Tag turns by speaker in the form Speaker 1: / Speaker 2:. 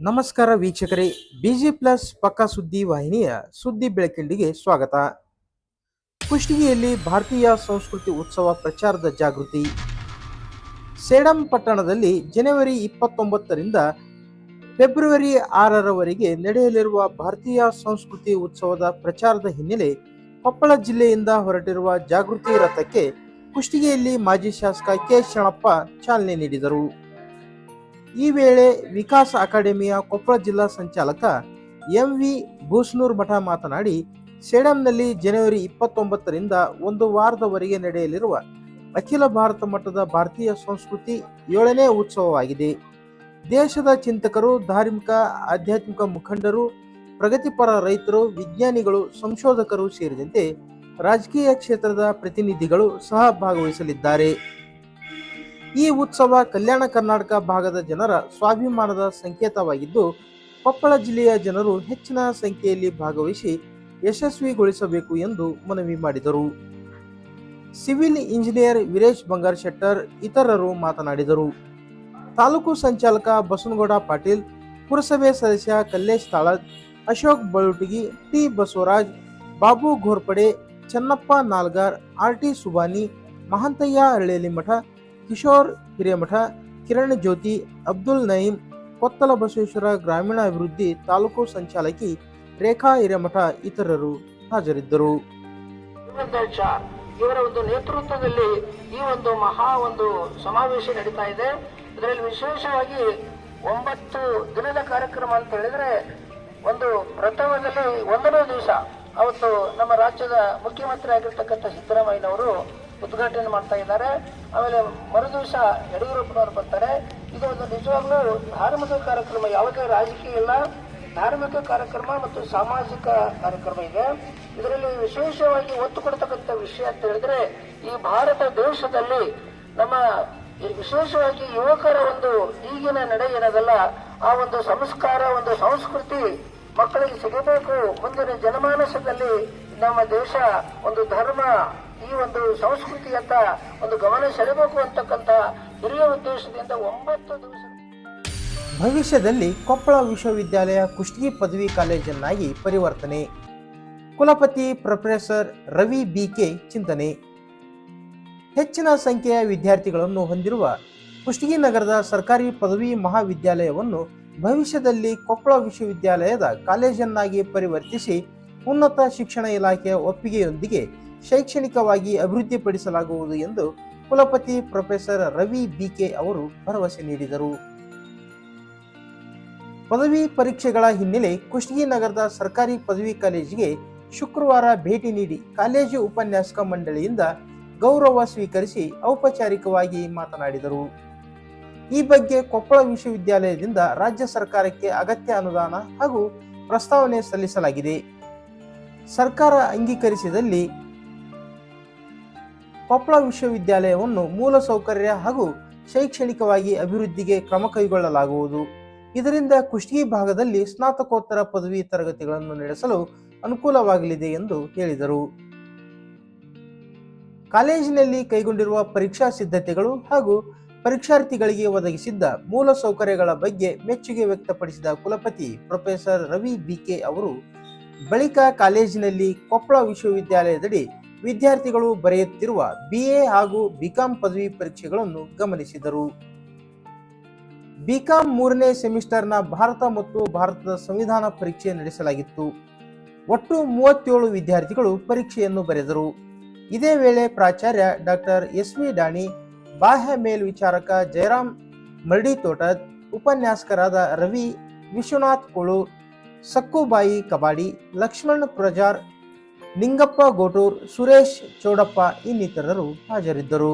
Speaker 1: ನಮಸ್ಕಾರ ವೀಕ್ಷಕರೇ busy plus ಪಕ್ಕಾ ಸುದ್ದಿ ವಾಹಿನಿಯ ಸುದ್ದಿ ಬೆಳಕಿಂಡಿಗೆ ಸ್ವಾಗತ. ಕುಷ್ಟಗಿಯಲ್ಲಿ ಭಾರತೀಯ ಸಂಸ್ಕೃತಿ ಉತ್ಸವ ಪ್ರಚಾರದ ಜಾಗೃತಿ. ಸೇಡಂ ಪಟ್ಟಣದಲ್ಲಿ ಜನವರಿ ಇಪ್ಪತ್ತೊಂಬತ್ತರಿಂದ ಫೆಬ್ರವರಿ ಆರರವರೆಗೆ ನಡೆಯಲಿರುವ ಭಾರತೀಯ ಸಂಸ್ಕೃತಿ ಉತ್ಸವದ ಪ್ರಚಾರದ ಹಿನ್ನೆಲೆ ಕೊಪ್ಪಳ ಜಿಲ್ಲೆಯಿಂದ ಹೊರಟಿರುವ ಜಾಗೃತಿ ರಥಕ್ಕೆ ಕುಷ್ಟಗಿಯಲ್ಲಿ ಮಾಜಿ ಶಾಸಕ ಕೆ ಶರಣಪ್ಪ ಚಾಲನೆ ನೀಡಿದರು. ಈ ವೇಳೆ ವಿಕಾಸ್ ಅಕಾಡೆಮಿಯ ಕೊಪ್ಪಳ ಜಿಲ್ಲಾ ಸಂಚಾಲಕ ಎಂ ವಿ ಭೂಸ್ನೂರ್ ಮಠ ಮಾತನಾಡಿ, ಸೇಡಂನಲ್ಲಿ ಜನವರಿ ಇಪ್ಪತ್ತೊಂಬತ್ತರಿಂದ ಒಂದು ವಾರದವರೆಗೆ ನಡೆಯಲಿರುವ ಅಖಿಲ ಭಾರತ ಮಟ್ಟದ ಭಾರತೀಯ ಸಂಸ್ಕೃತಿ ಏಳನೇ ಉತ್ಸವವಾಗಿದೆ. ದೇಶದ ಚಿಂತಕರು, ಧಾರ್ಮಿಕ, ಆಧ್ಯಾತ್ಮಿಕ ಮುಖಂಡರು, ಪ್ರಗತಿಪರ ರೈತರು, ವಿಜ್ಞಾನಿಗಳು, ಸಂಶೋಧಕರು ಸೇರಿದಂತೆ ರಾಜಕೀಯ ಕ್ಷೇತ್ರದ ಪ್ರತಿನಿಧಿಗಳು ಸಹ ಭಾಗವಹಿಸಲಿದ್ದಾರೆ ಈ ಉತ್ಸವ ಕಲ್ಯಾಣ ಕರ್ನಾಟಕ ಭಾಗದ ಜನರ ಸ್ವಾಭಿಮಾನದ ಸಂಕೇತವಾಗಿದ್ದು, ಕೊಪ್ಪಳ ಜಿಲ್ಲೆಯ ಜನರು ಹೆಚ್ಚಿನ ಸಂಖ್ಯೆಯಲ್ಲಿ ಭಾಗವಹಿಸಿ ಯಶಸ್ವಿಗೊಳಿಸಬೇಕು ಎಂದು ಮನವಿ ಮಾಡಿದರು. ಸಿವಿಲ್ ಇಂಜಿನಿಯರ್ ವೀರೇಶ್ ಬಂಗಾರ್ ಶೆಟ್ಟರ್ ಇತರರು ಮಾತನಾಡಿದರು. ತಾಲೂಕು ಸಂಚಾಲಕ ಬಸನಗೌಡ ಪಾಟೀಲ್, ಪುರಸಭೆ ಸದಸ್ಯ Kallesh Talad Ashok Balutagi T Basavaraj, Babu Ghorpade, Channappa Nalgar, R T Subani, Mahantayya Araleli Math Kishor Hiremath, Kiran ಜ್ಯೋತಿ, ಅಬ್ದುಲ್ ನಯೀಂ, ಕೊತ್ತಲ ಬಸವೇಶ್ವರ ಗ್ರಾಮೀಣ ಅಭಿವೃದ್ಧಿ ತಾಲೂಕು ಸಂಚಾಲಕಿ ರೇಖಾ ಹಿರೇಮಠ ಇತರರು ಹಾಜರಿದ್ದರು.
Speaker 2: ಇವರ ಒಂದು ನೇತೃತ್ವದಲ್ಲಿ ಈ ಒಂದು ಮಹಾ ಒಂದು ಸಮಾವೇಶ ನಡೀತಾ ಇದೆ. ಇದರಲ್ಲಿ ವಿಶೇಷವಾಗಿ ಒಂಬತ್ತು ದಿನದ ಕಾರ್ಯಕ್ರಮ ಅಂತ ಹೇಳಿದ್ರೆ ಒಂದು ಪ್ರಥಮದಲ್ಲಿ ಒಂದನೇ ದಿವಸ ಅವತ್ತು ನಮ್ಮ ರಾಜ್ಯದ ಮುಖ್ಯಮಂತ್ರಿ ಆಗಿರ್ತಕ್ಕಂಥ ಸಿದ್ದರಾಮಯ್ಯನವರು ಉದ್ಘಾಟನೆ ಮಾಡ್ತಾ ಇದ್ದಾರೆ. ಆಮೇಲೆ ಮರುದಿವಸ ಯಡಿಯೂರಪ್ಪನವರು ಬರ್ತಾರೆ. ಇದು ಒಂದು ನಿಜವಾಗ್ಲೂ ಧಾರ್ಮಿಕ ಕಾರ್ಯಕ್ರಮ ಯಾವುದೇ ರಾಜಕೀಯ ಇಲ್ಲ. ಧಾರ್ಮಿಕ ಕಾರ್ಯಕ್ರಮ ಮತ್ತು ಸಾಮಾಜಿಕ ಕಾರ್ಯಕ್ರಮ ಇದೆ. ಇದರಲ್ಲಿ ವಿಶೇಷವಾಗಿ ಒತ್ತು ಕೊಡ್ತಕ್ಕಂಥ ವಿಷಯ ಅಂತ ಹೇಳಿದ್ರೆ, ಈ ಭಾರತ ದೇಶದಲ್ಲಿ ನಮ್ಮ ವಿಶೇಷವಾಗಿ ಯುವಕರ ಒಂದು ಈಗಿನ ನಡೆ ಏನದಲ್ಲ, ಆ ಒಂದು ಸಂಸ್ಕಾರ, ಒಂದು ಸಂಸ್ಕೃತಿ ಮಕ್ಕಳಿಗೆ ಸಿಗಬೇಕು ಮುಂದಿನ ಜನಮಾನಸದಲ್ಲಿ ನಮ್ಮ ದೇಶ ಒಂದು ಧರ್ಮ, ಈ ಒಂದು ಸಂಸ್ಕೃತಿಯತ್ತ ಒಂದು ಗಮನ ಸೆಳೆಬೇಕು ಅಂತಕ್ಕಂಥ ಹಿರಿಯ ಉದ್ದೇಶದಿಂದ ಒಂಬತ್ತು ದಿವಸ
Speaker 1: ಭವಿಷ್ಯದಲ್ಲಿ ಕೊಪ್ಪಳ ವಿಶ್ವವಿದ್ಯಾಲಯ ಕುಷ್ಟಗಿ ಪದವಿ ಕಾಲೇಜನ್ನಾಗಿ ಪರಿವರ್ತನೆ. ಕುಲಪತಿ ಪ್ರೊಫೆಸರ್ ರವಿ ಬಿಕೆ ಚಿಂತನೆ. ಹೆಚ್ಚಿನ ಸಂಖ್ಯೆಯ ವಿದ್ಯಾರ್ಥಿಗಳನ್ನು ಹೊಂದಿರುವ ಕುಷ್ಟಗಿ ನಗರದ ಸರ್ಕಾರಿ ಪದವಿ ಮಹಾವಿದ್ಯಾಲಯವನ್ನು ಭವಿಷ್ಯದಲ್ಲಿ ಕೊಪ್ಪಳ ವಿಶ್ವವಿದ್ಯಾಲಯದ ಕಾಲೇಜನ್ನಾಗಿ ಪರಿವರ್ತಿಸಿ ಉನ್ನತ ಶಿಕ್ಷಣ ಇಲಾಖೆಯ ಒಪ್ಪಿಗೆಯೊಂದಿಗೆ ಶೈಕ್ಷಣಿಕವಾಗಿ ಅಭಿವೃದ್ಧಿಪಡಿಸಲಾಗುವುದು ಎಂದು ಕುಲಪತಿ ಪ್ರೊಫೆಸರ್ ರವಿ ಬಿಕೆ ಅವರು ಭರವಸೆ ನೀಡಿದರು. ಪದವಿ ಪರೀಕ್ಷೆಗಳ ಹಿನ್ನೆಲೆ ಕುಷ್ಟಗಿ ನಗರದ ಸರ್ಕಾರಿ ಪದವಿ ಕಾಲೇಜಿಗೆ ಶುಕ್ರವಾರ ಭೇಟಿ ನೀಡಿ ಕಾಲೇಜು ಉಪನ್ಯಾಸಕ ಮಂಡಳಿಯಿಂದ ಗೌರವ ಸ್ವೀಕರಿಸಿ ಔಪಚಾರಿಕವಾಗಿ ಮಾತನಾಡಿದರು. ಈ ಬಗ್ಗೆ ಕೊಪ್ಪಳ ವಿಶ್ವವಿದ್ಯಾಲಯದಿಂದ ರಾಜ್ಯ ಸರ್ಕಾರಕ್ಕೆ ಅಗತ್ಯ ಅನುದಾನ ಹಾಗೂ ಪ್ರಸ್ತಾವನೆ ಸಲ್ಲಿಸಲಾಗಿದೆ. ಸರ್ಕಾರ ಅಂಗೀಕರಿಸಿದಲ್ಲಿ ಕೊಪ್ಪಳ ವಿಶ್ವವಿದ್ಯಾಲಯವನ್ನು ಮೂಲಸೌಕರ್ಯ ಹಾಗೂ ಶೈಕ್ಷಣಿಕವಾಗಿ ಅಭಿವೃದ್ಧಿಗೆ ಕ್ರಮ ಕೈಗೊಳ್ಳಲಾಗುವುದು. ಇದರಿಂದ ಕುಷ್ಟಗಿ ಭಾಗದಲ್ಲಿ ಸ್ನಾತಕೋತ್ತರ ಪದವಿ ತರಗತಿಗಳನ್ನು ನಡೆಸಲು ಅನುಕೂಲವಾಗಲಿದೆ ಎಂದು ಹೇಳಿದರು. ಕಾಲೇಜಿನಲ್ಲಿ ಕೈಗೊಂಡಿರುವ ಪರೀಕ್ಷಾ ಸಿದ್ಧತೆಗಳು ಹಾಗೂ ಪರೀಕ್ಷಾರ್ಥಿಗಳಿಗೆ ಒದಗಿಸಿದ್ದ ಮೂಲ ಸೌಕರ್ಯಗಳ ಬಗ್ಗೆ ಮೆಚ್ಚುಗೆ ವ್ಯಕ್ತಪಡಿಸಿದ ಕುಲಪತಿ ಪ್ರೊಫೆಸರ್ ರವಿ ಬಿಕೆ ಅವರು ಬಳಿಕ ಕಾಲೇಜಿನಲ್ಲಿ ಕೊಪ್ಪಳ ವಿಶ್ವವಿದ್ಯಾಲಯದಡಿ ವಿದ್ಯಾರ್ಥಿಗಳು ಬರೆಯುತ್ತಿರುವ ಬಿಎ ಹಾಗೂ ಬಿಕಾಂ ಪದವಿ ಪರೀಕ್ಷೆಗಳನ್ನು ಗಮನಿಸಿದರು. ಬಿಕಾಂ ಮೂರನೇ ಸೆಮಿಸ್ಟರ್ನ ಭಾರತ ಮತ್ತು ಭಾರತದ ಸಂವಿಧಾನ ಪರೀಕ್ಷೆ ನಡೆಸಲಾಗಿತ್ತು. ಒಟ್ಟು ಮೂವತ್ತೇಳು ವಿದ್ಯಾರ್ಥಿಗಳು ಪರೀಕ್ಷೆಯನ್ನು ಬರೆದರು. ಇದೇ ವೇಳೆ ಪ್ರಾಚಾರ್ಯ ಡಾಕ್ಟರ್ ಎಸ್ ವಿ ಡಾಣಿ, ಬಾಹ್ಯ ಮೇಲ್ವಿಚಾರಕ ಜಯರಾಮ್ ಮರ್ಡಿ ತೋಟದ್ ಉಪನ್ಯಾಸಕರಾದ ರವಿ ವಿಶ್ವನಾಥ್ ಕೊಳು ಸಕ್ಕುಬಾಯಿ ಕಬಾಡಿ ಲಕ್ಷ್ಮಣ್ ಪ್ರಜಾರ್ ನಿಂಗಪ್ಪ ಗೋಟೂರ್ ಸುರೇಶ್ ಚೌಡಪ್ಪ ಇನ್ನಿತರರು ಹಾಜರಿದ್ದರು.